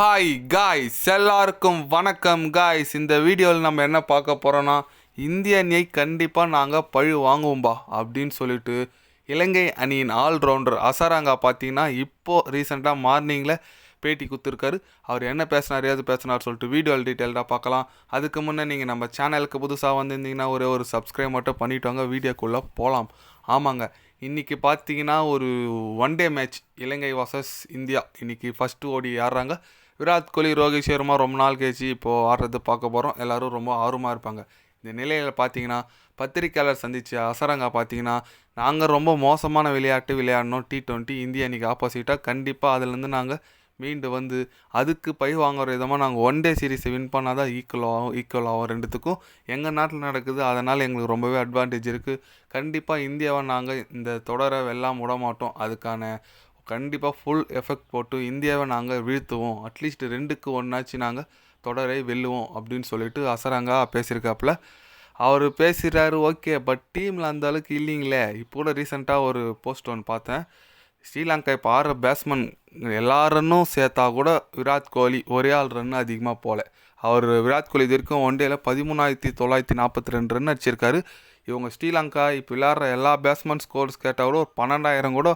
Hi guys எல்லாருக்கும் வணக்கம் guys இந்த வீடியோவில் நம்ம என்ன பார்க்க போகிறோன்னா இந்திய அணியை கண்டிப்பாக நாங்கள் பழி வாங்குவோம்பா அப்படின்னு சொல்லிட்டு இலங்கை அணியின் ஆல்ரவுண்டர் அசராங்கா பார்த்தீங்கன்னா இப்போது ரீசெண்டாக மார்னிங்கில் பேட்டி கொடுத்துருக்காரு அவர் என்ன பேசினார் ஏது பேசினார் சொல்லிட்டு வீடியோவில் டீட்டெயில்டாக பார்க்கலாம். அதுக்கு முன்னே நீங்கள் நம்ம சேனலுக்கு புதுசாக வந்திருந்தீங்கன்னா ஒரே ஒரு சப்ஸ்கிரைப் மட்டும் பண்ணிவிட்டு வாங்க வீடியோக்குள்ளே போகலாம் ஆமாங்க. இன்றைக்கி பார்த்தீங்கன்னா ஒரு one day match Ilangai versus India. இன்றைக்கி ஃபஸ்ட்டு ஓடி ஆடுறாங்க. விராட் கோலி ரோஹித் சர்மா ரொம்ப நாள் கழிச்சு இப்போது ஆடுறது பார்க்க போகிறோம் எல்லோரும் ரொம்ப ஆர்வமாக இருப்பாங்க. இந்த நிலையில் பார்த்தீங்கன்னா பத்திரிக்கையாளர் சந்தித்த அசரங்கா பார்த்தீங்கன்னா நாங்கள் ரொம்ப மோசமான விளையாட்டு விளையாடணும். டி டுவெண்ட்டி இந்தியா அன்றைக்கி ஆப்போசிட்டாக கண்டிப்பாக அதுலேருந்து நாங்கள் மீண்டு வந்து அதுக்கு பை வாங்குற விதமாக நாங்கள் ஒன் டே சீரிஸை வின் பண்ணால் தான் ஈக்குவல் ஆகும் ஈக்குவல் ஆகும் ரெண்டுத்துக்கும். எங்கள் நாட்டில் நடக்குது அதனால் எங்களுக்கு ரொம்பவே அட்வான்டேஜ் இருக்குது கண்டிப்பாக இந்தியாவை நாங்கள் இந்த தொடரை வெல்லாம் விட மாட்டோம். அதுக்கான கண்டிப்பாக ஃபுல் எஃபெக்ட் போட்டு இந்தியாவை நாங்கள் வீழ்த்துவோம். அட்லீஸ்ட் ரெண்டுக்கு ஒன்றாச்சு நாங்கள் தொடரை வெல்லுவோம் அப்படின்னு சொல்லிட்டு அசரங்கா பேசியிருக்காப்புல. அவர் பேசுகிறாரு ஓகே பட் டீமில் அந்த அளவுக்கு இல்லைங்களே. இப்போ கூட ரீசெண்டாக ஒரு போஸ்ட் ஒன்று பார்த்தேன். ஸ்ரீலங்கா இப்போ ஆடுற பேட்ஸ்மேன் எல்லாருன்னும் சேர்த்தா கூட விராட் கோலி ஒரே ஆள் ரன் அதிகமாக போகல அவர் விராட் கோலி இது வரைக்கும் ஒன் டேல பதிமூணாயிரத்தி தொள்ளாயிரத்தி நாற்பத்தி ரெண்டு ரன் அடிச்சிருக்காரு. இவங்க ஸ்ரீலங்கா இப்போ விளையாடுற எல்லா பேட்ஸ்மேன் ஸ்கோர்ஸ் கேட்டால் கூட ஒரு பன்னெண்டாயிரம் கூட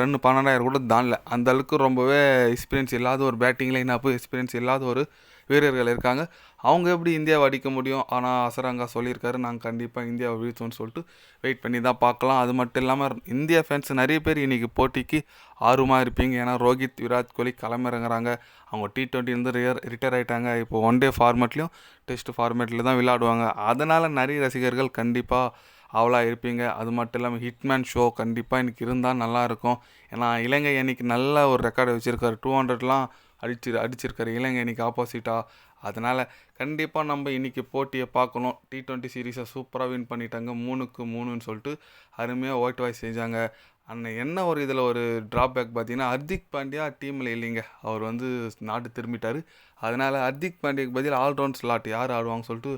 ரன் பன்னெண்டாயிரம் கூட தாண்டல. அந்த அளவுக்கு ரொம்பவே எக்ஸ்பீரியன்ஸ் இல்லாத ஒரு பேட்டிங் லைனாப்பு எக்ஸ்பீரியன்ஸ் இல்லாத ஒரு வீரர்கள் இருக்காங்க. அவங்க எப்படி இந்தியாவை அடிக்க முடியும்? ஆனால் அசரங்கா சொல்லியிருக்காரு நாங்கள் கண்டிப்பாக இந்தியாவை வீழ்த்தோம்னு சொல்லிட்டு வெயிட் பண்ணி தான் பார்க்கலாம். அது மட்டும் இல்லாமல் இந்தியா ஃபேன்ஸ் நிறைய பேர் இன்றைக்கி போட்டிக்கு ஆர்வமாக இருப்பீங்க. ஏன்னா ரோஹித் விராட் கோலி களமிறங்குறாங்க. அவங்க டி ட்வெண்ட்டிலேருந்து ரியர் ரிட்டையர் ஆகிட்டாங்க இப்போ ஒன் டே ஃபார்மெட்லேயும் டெஸ்ட் ஃபார்மேட்டில் தான் விளையாடுவாங்க. அதனால் நிறைய ரசிகர்கள் கண்டிப்பாக அவளாக இருப்பீங்க. அது மட்டும் இல்லாமல் ஹிட்மேன் ஷோ கண்டிப்பாக இன்றைக்கி இருந்தால் நல்லாயிருக்கும் ஏன்னா இலங்கை அன்றைக்கி நல்ல ஒரு ரெக்கார்டு வச்சுருக்காரு. டூ ஹண்ட்ரட்லாம் அடிச்சு அடிச்சிருக்காரு இலங்கை அன்றைக்கி ஆப்போசிட்டாக அதனால் கண்டிப்பாக நம்ம இன்றைக்கி போட்டியை பார்க்கணும். டி ட்வெண்ட்டி சீரீஸை சூப்பராக வின் பண்ணிட்டாங்க. மூணுக்கு மூணுன்னு சொல்லிட்டு அருமையாக ஒயிட் வாய்ஸ் செஞ்சாங்க. அண்ணன் என்ன ஒரு இதில் ஒரு ட்ராபேக் பார்த்தீங்கன்னா ஹர்திக் பாண்டியா டீமில் இல்லைங்க. அவர் வந்து நாட்டு திரும்பிட்டார். அதனால் ஹர்திக் பாண்டியாக்கு பதில் ஆல்ரவுண்ட் ஸ்லாட் யார் ஆடுவாங்க சொல்லிட்டு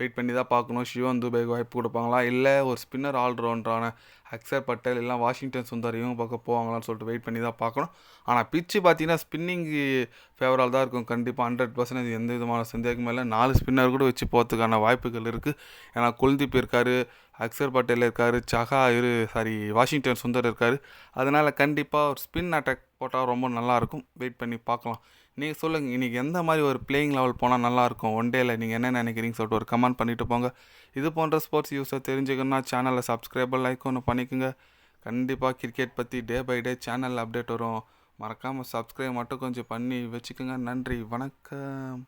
வெயிட் பண்ணி தான் பார்க்கணும். சிவன் துபேக்கு வாய்ப்பு கொடுப்பாங்களா? இல்லை ஒரு ஸ்பின்னர் ஆல்ரவுண்டரான அக்சர் பட்டேல் இல்லை வாஷிங்டன் சுந்தர் இவங்க பக்கம் போவாங்களான்னு சொல்லிட்டு வெயிட் பண்ணி தான் பார்க்கணும். ஆனால் பிச்சு பார்த்தீங்கன்னா ஸ்பின்னிங்கு ஃபேவரால் தான் இருக்கும். கண்டிப்பாக ஹண்ட்ரட் பர்சன்டேஜ் எந்த விதமான சந்தேகமும் இல்லை. நாலு ஸ்பின்னர் கூட வச்சு போகிறதுக்கான வாய்ப்புகள் இருக்குது ஏன்னா குல்தீப் இருக்கார் அக்சர் பட்டேல் இருக்கார் சஹா இரு சாரி வாஷிங்டன் சுந்தர் இருக்கார். அதனால் கண்டிப்பாக ஒரு ஸ்பின் அட்டாக் போட்டால் ரொம்ப நல்லாயிருக்கும் வெயிட் பண்ணி பார்க்கலாம். நீங்கள் சொல்லுங்கள் இன்றைக்கி எந்த மாதிரி ஒரு பிளேயிங் லெவல் போனால் நல்லாயிருக்கும் ஒன் டேயில் நீங்கள் என்ன நினைக்கிறீங்க சொல்லிட்டு ஒரு கமெண்ட் பண்ணிவிட்டு போங்க. இது போன்ற ஸ்போர்ட்ஸ் யூஸை தெரிஞ்சுக்கணும்னா சேனலை சப்ஸ்கிரைபர் லைக் ஒன்று பண்ணிக்கோங்க. கண்டிப்பாக கிரிக்கெட் பற்றி டே பை டே சேனலில் அப்டேட் வரும். மறக்காமல் சப்ஸ்கிரைப் மட்டும் கொஞ்சம் பண்ணி வச்சுக்கோங்க. நன்றி வணக்கம்.